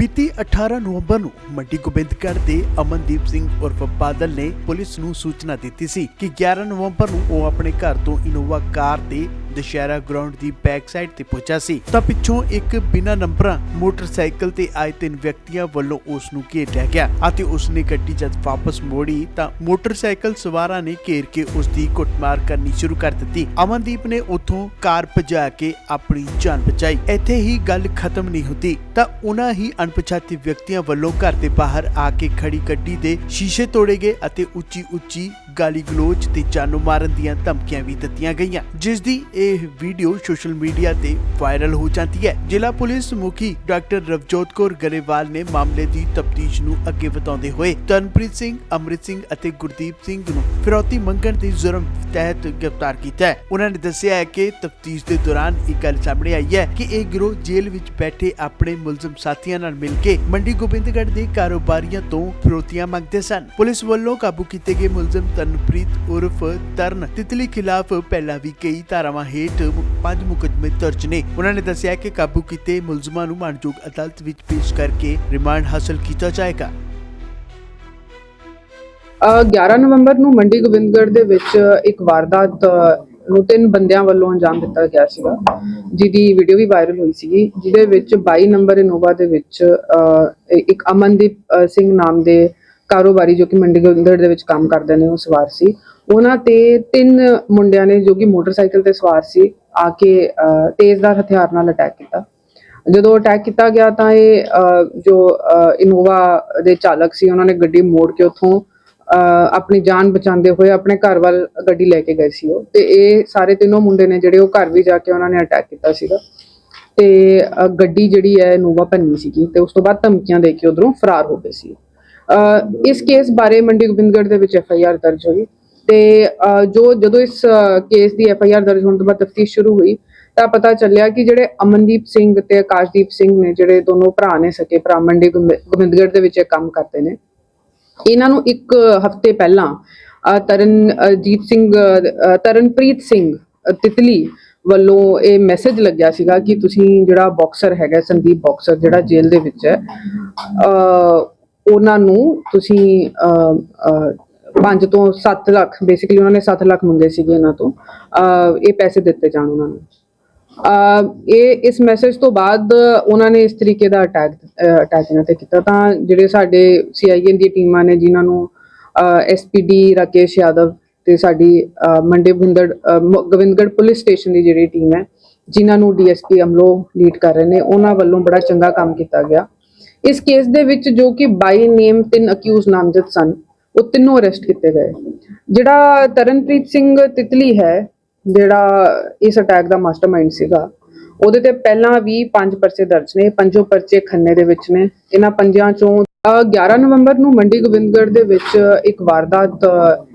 ਬੀਤੀ 18 ਨਵੰਬਰ ਨੂੰ ਮੰਡੀ ਗੋਬਿੰਦਗੜ੍ਹ ਦੇ ਅਮਨਦੀਪ ਸਿੰਘ ਉਰਫ ਬਾਦਲ ਨੇ ਪੁਲਿਸ ਨੂੰ ਸੂਚਨਾ ਦਿੱਤੀ ਸੀ ਕਿ 11 ਨਵੰਬਰ ਨੂੰ ਉਹ ਆਪਣੇ ਘਰ ਤੋਂ ਇਨੋਵਾ ਕਾਰ ਤੇ ਦੁਸ਼ਹਿਰਾ ਗਰਾਊਂਡ ਦੀ ਬੈਕ ਸਾਈਡ ਤੇ ਪਹੁੰਚਾ ਸੀ। ਤਾਂ ਪਿੱਛੋਂ ਇੱਕ ਬਿਨਾਂ ਨੰਬਰਾਂ ਮੋਟਰਸਾਈਕਲ ਤੇ ਆਏ ਤਿੰਨ ਵਿਅਕਤੀਆਂ ਵੱਲੋਂ ਉਸ ਨੂੰ ਘੇਰ ਗਿਆ ਅਤੇ ਉਸ ਨੇ ਗੱਡੀ ਜਦ ਵਾਪਸ ਮੋੜੀ ਤਾਂ ਮੋਟਰਸਾਈਕਲ ਸਵਾਰਾਂ ਨੇ ਘੇਰ ਕੇ ਉਸ ਦੀ ਕੁੱਟਮਾਰ ਕਰਨੀ ਸ਼ੁਰੂ ਕਰ ਦਿੱਤੀ। ਅਮਨਦੀਪ ਨੇ ਉੱਥੋਂ ਕਾਰ ਭਜਾ ਕੇ ਆਪਣੀ ਜਾਨ ਬਚਾਈ। ਇੱਥੇ ਹੀ ਗੱਲ ਖਤਮ ਨਹੀਂ ਹੁੰਦੀ ਤਾਂ ਉਹਨਾਂ ਹੀ ਅਣਪਛਾਤੇ ਵਿਅਕਤੀਆਂ ਵੱਲੋਂ ਘਰ ਦੇ ਬਾਹਰ ਆ ਕੇ ਖੜੀ ਗੱਡੀ ਦੇ ਸ਼ੀਸ਼ੇ ਤੋੜੇ ਗਏ ਅਤੇ ਉੱਚੀ ਉੱਚੀ ਗਾਲੀ ਗਲੋਚ ਤੇ ਜਾਨੋਂ ਮਾਰਨ ਦੀਆਂ ਧਮਕੀਆਂ ਵੀ ਦਿੱਤੀਆਂ ਗਈਆਂ, ਜਿਸ ਦੀ ਇਹ ਵੀਡੀਓ ਸੋਸ਼ਲ ਮੀਡੀਆ ਤੇ ਵਾਇਰਲ ਹੋ ਜਾਂਦੀ ਹੈ। ਜ਼ਿਲ੍ਹਾ ਪੁਲਿਸ ਮੁਖੀ ਡਾਕਟਰ ਰਵਜੋਤ ਕੌਰ ਗਰੇਵਾਲ ਨੇ ਮਾਮਲੇ ਦੀ ਤਫਤੀਸ਼ ਨੂੰ ਅੱਗੇ ਵਧਾਉਂਦੇ ਹੋਏ ਤਨਪ੍ਰੀਤ ਸਿੰਘ, ਅਮਰਿਤ ਸਿੰਘ ਅਤੇ ਗੁਰਦੀਪ ਸਿੰਘ ਨੂੰ ਫਿਰੌਤੀ ਮੰਗਣ ਦੇ ਜੁਰਮ ਤਹਿਤ ਗ੍ਰਿਫਤਾਰ ਕੀਤਾ ਹੈ। ਉਹਨਾਂ ਨੇ ਦੱਸਿਆ ਹੈ ਕਿ ਤਫਤੀਸ਼ ਦੇ ਦੌਰਾਨ ਇੱਕ ਗੱਲ ਸਾਹਮਣੇ ਆਈ ਹੈ ਕਿ ਇਹ ਗਿਰੋਹ ਜੇਲ੍ਹ ਵਿੱਚ ਬੈਠੇ ਆਪਣੇ ਮੁਲਜ਼ਮ ਸਾਥੀਆਂ ਨਾਲ ਮਿਲ ਕੇ ਮੰਡੀ ਗੋਬਿੰਦਗੜ੍ਹ ਦੇ ਕਾਰੋਬਾਰੀਆਂ ਤੋਂ ਫਿਰੌਤੀਆਂ ਮੰਗਦੇ ਸਨ। ਪੁਲਿਸ ਵੱਲੋਂ ਕਾਬੂ ਕੀਤੇ ਗਏ ਮੁਲਜ਼ਮ ਤਨਪ੍ਰੀਤ ਉਰਫ ਤਰਨ ਤਿਤਲੀ ਖਿਲਾਫ ਪਹਿਲਾਂ ਵੀ ਕਈ ਧਾਰਾਵਾਂ ਹੇਠ ਪੰਜ ਮੁਕੱਦਮੇ ਦਰਜ ਨੇ। ਉਹਨਾਂ ਨੇ ਦੱਸਿਆ ਕਿ ਕਾਬੂ ਕੀਤੇ ਮੁਲਜ਼ਮਾਂ ਨੂੰ ਮਾਨਯੋਗ ਅਦਾਲਤ ਵਿੱਚ ਪੇਸ਼ ਕਰਕੇ ਰਿਮਾਂਡ ਹਾਸਲ ਕੀਤਾ ਜਾਏਗਾ। 11 ਨਵੰਬਰ ਨੂੰ ਮੰਡੀ ਗੋਬਿੰਦਗੜ੍ਹ ਦੇ ਵਿੱਚ ਇੱਕ ਵਾਰਦਾਤ ਨੂੰ ਤਿੰਨ ਬੰਦਿਆਂ ਵੱਲੋਂ ਅੰਜਾਮ ਦਿੱਤਾ ਗਿਆ ਸੀਗਾ, ਜਿਹਦੀ ਵੀਡੀਓ ਵੀ ਵਾਇਰਲ ਹੋਈ ਸੀਗੀ, ਜਿਹਦੇ ਵਿੱਚ 22 ਨੰਬਰ ਇਨੋਵਾ ਦੇ ਵਿੱਚ ਇੱਕ ਅਮਨਦੀਪ ਸਿੰਘ ਨਾਮ ਦੇ ਕਾਰੋਬਾਰੀ ਜੋ ਕਿ ਮੰਡੀ ਗੋਬਿੰਦਗੜ੍ਹ ਦੇ ਵਿੱਚ ਕੰਮ ਕਰਦੇ ਨੇ ਉਹ ਸਵਾਰ ਸੀ। ਉਹਨਾਂ ਤੇ ਤਿੰਨ ਮੁੰਡਿਆਂ ਨੇ ਜੋ ਕਿ ਮੋਟਰਸਾਈਕਲ ਤੇ ਸਵਾਰ ਸੀ ਆ ਕੇ ਅ, ਹਥਿਆਰ ਨਾਲ ਅਟੈਕ ਕੀਤਾ। ਜਦੋਂ ਅਟੈਕ ਕੀਤਾ ਗਿਆ ਤਾਂ ਇਹ ਜੋ ਇਨੋਵਾ ਦੇ ਚਾਲਕ ਸੀ ਉਹਨਾਂ ਨੇ ਗੱਡੀ ਮੋੜ ਕੇ ਉੱਥੋਂ ਅ, ਆਪਣੀ ਜਾਨ ਬਚਾਉਂਦੇ ਹੋਏ ਆਪਣੇ ਘਰ ਵੱਲ ਗੱਡੀ ਲੈ ਕੇ ਗਏ ਸੀ ਉਹ। ਤੇ ਇਹ ਸਾਰੇ ਤਿੰਨੋਂ ਮੁੰਡੇ ਨੇ ਜਿਹੜੇ ਉਹ ਘਰ ਵੀ ਜਾ ਕੇ ਉਹਨਾਂ ਨੇ ਅਟੈਕ ਕੀਤਾ ਸੀਗਾ। ਤੇ ਗੱਡੀ ਜਿਹੜੀ ਹੈ ਇਨੋਵਾ ਭੰਨੀ ਸੀਗੀ ਤੇ ਉਸ ਤੋਂ ਬਾਅਦ ਧਮਕੀਆਂ ਦੇ ਕੇ ਉਧਰੋਂ ਫਰਾਰ ਹੋ ਗਏ ਸੀ ਇਸ ਕੇਸ ਬਾਰੇ ਮੰਡੀ ਗੋਬਿੰਦਗੜ੍ਹ ਦੇ ਵਿੱਚ ਐਫ ਆਈ ਆਰ ਦਰਜ ਹੋਈ ਤੇ ਜੋ ਜਦੋਂ ਇਸ ਕੇਸ ਦੀ ਐਫ ਆਈ ਆਰ ਦਰਜ ਹੋਣ ਤੋਂ ਬਾਅਦ ਤਫਤੀਸ਼ ਸ਼ੁਰੂ ਹੋਈ, ਤਾਂ ਪਤਾ ਚੱਲਿਆ ਕਿ ਜਿਹੜੇ ਅਮਨਦੀਪ ਸਿੰਘ ਤੇ ਆਕਾਸ਼ਦੀਪ ਸਿੰਘ ਨੇ, ਜਿਹੜੇ ਦੋਨੋਂ ਭਰਾ ਨੇ, ਸਕੇ ਭਰਾ, ਮੰਡੀ ਗੋਬਿੰ- ਗੋਬਿੰਦਗੜ੍ਹ ਦੇ ਵਿੱਚ ਇਹ ਕੰਮ ਕਰਦੇ ਨੇ। ਇਹਨਾਂ ਨੂੰ ਇੱਕ ਹਫ਼ਤੇ ਪਹਿਲਾਂ ਤਰਨਜੀਤ ਸਿੰਘ ਤਰਨਪ੍ਰੀਤ ਸਿੰਘ ਤਿਤਲੀ ਵੱਲੋਂ ਇਹ ਮੈਸੇਜ ਲੱਗਿਆ ਸੀਗਾ ਕਿ ਤੁਸੀਂ ਜਿਹੜਾ ਬਾਕਸਰ ਹੈਗਾ, ਸੰਦੀਪ ਬਾਕਸਰ ਜਿਹੜਾ ਜੇਲ੍ਹ ਦੇ ਵਿੱਚ ਹੈ ਉਹਨਾਂ ਨੂੰ ਤੁਸੀਂ ਅ, 5 ਤੋਂ 7 ਲੱਖ ਬੇਸਿਕਲੀ ਉਹਨਾਂ ਨੇ 7 ਲੱਖ ਮੰਗੇ ਸੀਗੇ ਇਹਨਾਂ ਤੋਂ ਇਹ ਪੈਸੇ ਦਿੱਤੇ ਜਾਣ ਉਹਨਾਂ ਨੂੰ। ਇਹ ਇਸ ਮੈਸੇਜ ਤੋਂ ਬਾਅਦ ਉਹਨਾਂ ਨੇ ਇਸ ਤਰੀਕੇ ਦਾ ਅਟੈਕ ਅਟੈਕ ਇਹਨਾਂ ਤੇ ਕੀਤਾ। ਤਾਂ ਜਿਹੜੇ ਸਾਡੇ ਸੀਆਈਏ ਦੀ ਟੀਮਾਂ ਨੇ ਜਿਨ੍ਹਾਂ ਨੂੰ ਐਸਪੀਡੀ ਰਾਕੇਸ਼ ਯਾਦਵ ਤੇ ਸਾਡੀ ਅ, ਮੰਡੀ ਗੋਬਿੰਦਗੜ੍ਹ ਗੋਬਿੰਦਗੜ੍ਹ ਪੁਲਿਸ ਸਟੇਸ਼ਨ ਦੀ ਜਿਹੜੀ ਟੀਮ ਹੈ ਜਿਨ੍ਹਾਂ ਨੂੰ ਡੀਐਸਪੀ ਅਮਲੋ ਲੀਡ ਕਰ ਰਹੇ ਨੇ ਉਹਨਾਂ ਵੱਲੋਂ ਬੜਾ ਚੰਗਾ ਕੰਮ ਕੀਤਾ ਗਿਆ। ਇਸ ਕੇਸ ਦੇ ਵਿੱਚ ਜੋ ਕਿ ਬਾਈ ਨੇਮ ਤਿੰਨ ਅਕਿਊਜ਼ ਨਾਮਜ਼ਦ ਸਨ, ਉਹ ਤਿੰਨੋਂ ਅਰੈਸਟ ਕੀਤੇ ਗਏ। ਜਿਹੜਾ ਤਰਨਪ੍ਰੀਤ ਸਿੰਘ ਤਿਤਲੀ ਹੈ, ਜਿਹੜਾ ਇਸ ਅਟੈਕ ਦਾ ਮਾਸਟਰਮਾਈਂਡ ਸੀਗਾ, ਉਹਦੇ ਤੇ ਪਹਿਲਾਂ ਵੀ ਪੰਜ ਪਰਚੇ ਦਰਜ ਨੇ ਪੰਜੋ ਪਰਚੇ ਖੰਨੇ ਦੇ ਵਿੱਚ ਨੇ। ਇਹਨਾਂ ਪੰਜਾਂ ਚੋਂ 11 ਨਵੰਬਰ ਨੂੰ ਮੰਡੀ ਗੋਬਿੰਦਗੜ੍ਹ ਦੇ ਵਿੱਚ ਇੱਕ ਵਾਰਦਾਤ